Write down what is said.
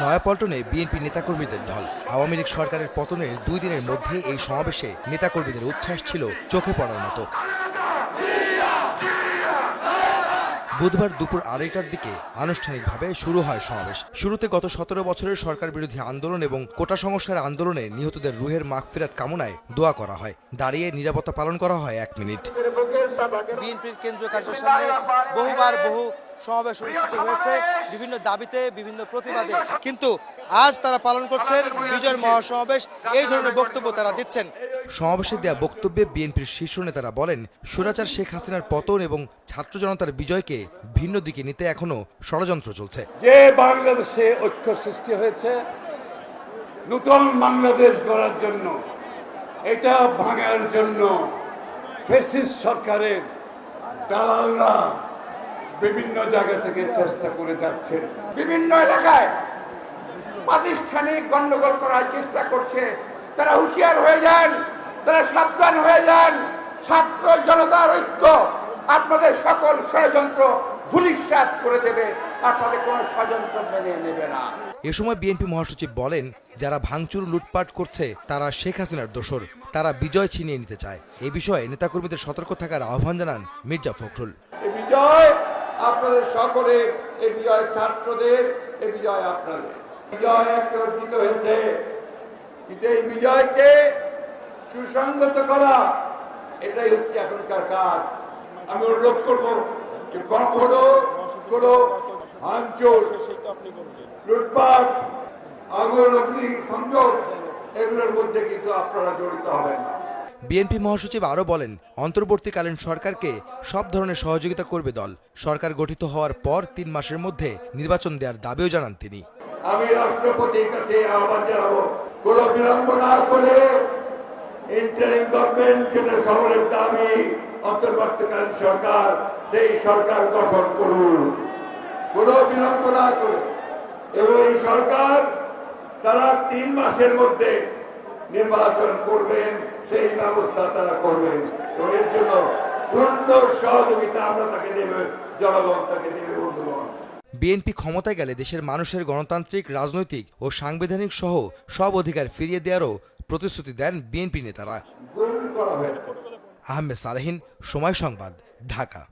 নয়াপল্টনে বিএনপি নেতাকর্মীদের দল। আওয়ামী লীগ সরকারের পতনের দুই দিনের মধ্যে এই সমাবেশে নেতাকর্মীদের উচ্ছ্বাস ছিল চোখে পড়ার মতো। বুধবার দুপুর আড়াইটার দিকে আনুষ্ঠানিকভাবে শুরু হয় সমাবেশ। শুরুতে গত সতেরো বছরের সরকার বিরোধী আন্দোলন এবং কোটা সংস্কার আন্দোলনে নিহতদের রুহের মাগফিরাত কামনায় দোয়া করা হয়। দাঁড়িয়ে নিরাপত্তা পালন করা হয় এক মিনিট। বিএনপির কেন্দ্রীয় কার্যালয়ের সামনে বহুবার বহু সমাবেশ অনুষ্ঠিত হয়েছে বিভিন্ন দাবিতে বিভিন্ন প্রতিবাদে। কিন্তু আজ তারা পালন করছেন বিজয়ের মহাসমাবেশ। এই ধরনের বক্তব্য তারা দিচ্ছেন। সমাবেশে দেয়া বক্তব্যে বিএনপির শীর্ষ নেতারা বলেন সুরাচার শেখ হাসিনার পতন এবং ছাত্র জনতার বিজয়কে ভিন্ন দিকে নিতে এখনও ষড়যন্ত্র চলছে। যে বাংলাদেশে ঐক্য সৃষ্টি হয়েছে নূতন বাংলাদেশ গড়ার জন্য এটা ভাঙার জন্য ফেসিস সরকারের দালালরা বিভিন্ন জায়গা থেকে চেষ্টা করে যাচ্ছে। বিভিন্ন এলাকায় প্রাতিষ্ঠানিক গন্ডগোল করার চেষ্টা করছে। তারা হুঁশিয়ার হয়ে যান তারা সাবধান হয়ে যান। ছাত্র জনতার ঐক্য আপনাদের সকল ষড়যন্ত্র ধুলিস্বাদ করে দেবে। আপনাদের কোনো ষড়যন্ত্র মেনে নেবে না। এ সময় বিএনপি মহাসচিব বলেন যারা ভাঙচুর লুটপাট করছে তারা শেখ হাসিনার দোসর তারা বিজয় ছিনিয়ে নিতে চায়। এই বিষয়ে নেতাকর্মীদের সতর্ক থাকার আহ্বান জানান মির্জা ফখরুল। বিজয় আপনাদের সকলের এই বিজয় ছাত্রদের এই বিজয় আপনাদের। বিজয় একটা অর্জিত হয়েছে। কিন্তু এই বিজয়কে সুসংগত করা, এটাই হচ্ছে এখনকার কাজ। আমি অনুরোধ করব যে কখনো কোনো ভাঙচুর লুটপাট, আগুন অগ্নি সংযোগ এগুলোর মধ্যে কিন্তু আপনারা জড়িত হবেন না। বিএনপি মহাসচিব আরও বলেন, অন্তর্বর্তীকালীন সরকারকে সব ধরনের সহযোগিতা করবে দল। সরকার গঠিত হওয়ার পর তিন মাসের মধ্যে নির্বাচন দেওয়ার দাবিও জানান তিনি। আমি রাষ্ট্রপতির কাছে আহ্বান জানাব, কোন বিলম্ব না করে ইন্টারিম গভর্নমেন্ট শহরের দাবি, অন্তর্বর্তীকালীন সরকার, সেই সরকার গঠন করুন। কোন বিলম্ব না করে। এবং এই সরকার তারা তিন মাসের মধ্যে নির্বাচন করবেন সেই ব্যবস্থা তারা করবেন। এবং এর জন্য পূর্ণ সহযোগিতা আমরা তাকে দেবে জনগণ তাকে দেবে বন্ধুগণ। বিএনপি ক্ষমতায় গেলে দেশের মানুষের গণতান্ত্রিক রাজনৈতিক ও সাংবিধানিক সহ সব অধিকার ফিরিয়ে দেওয়ারও প্রতিশ্রুতি দেন বিএনপি নেতারা। আহমেদ সালেহিন সময় সংবাদ ঢাকা।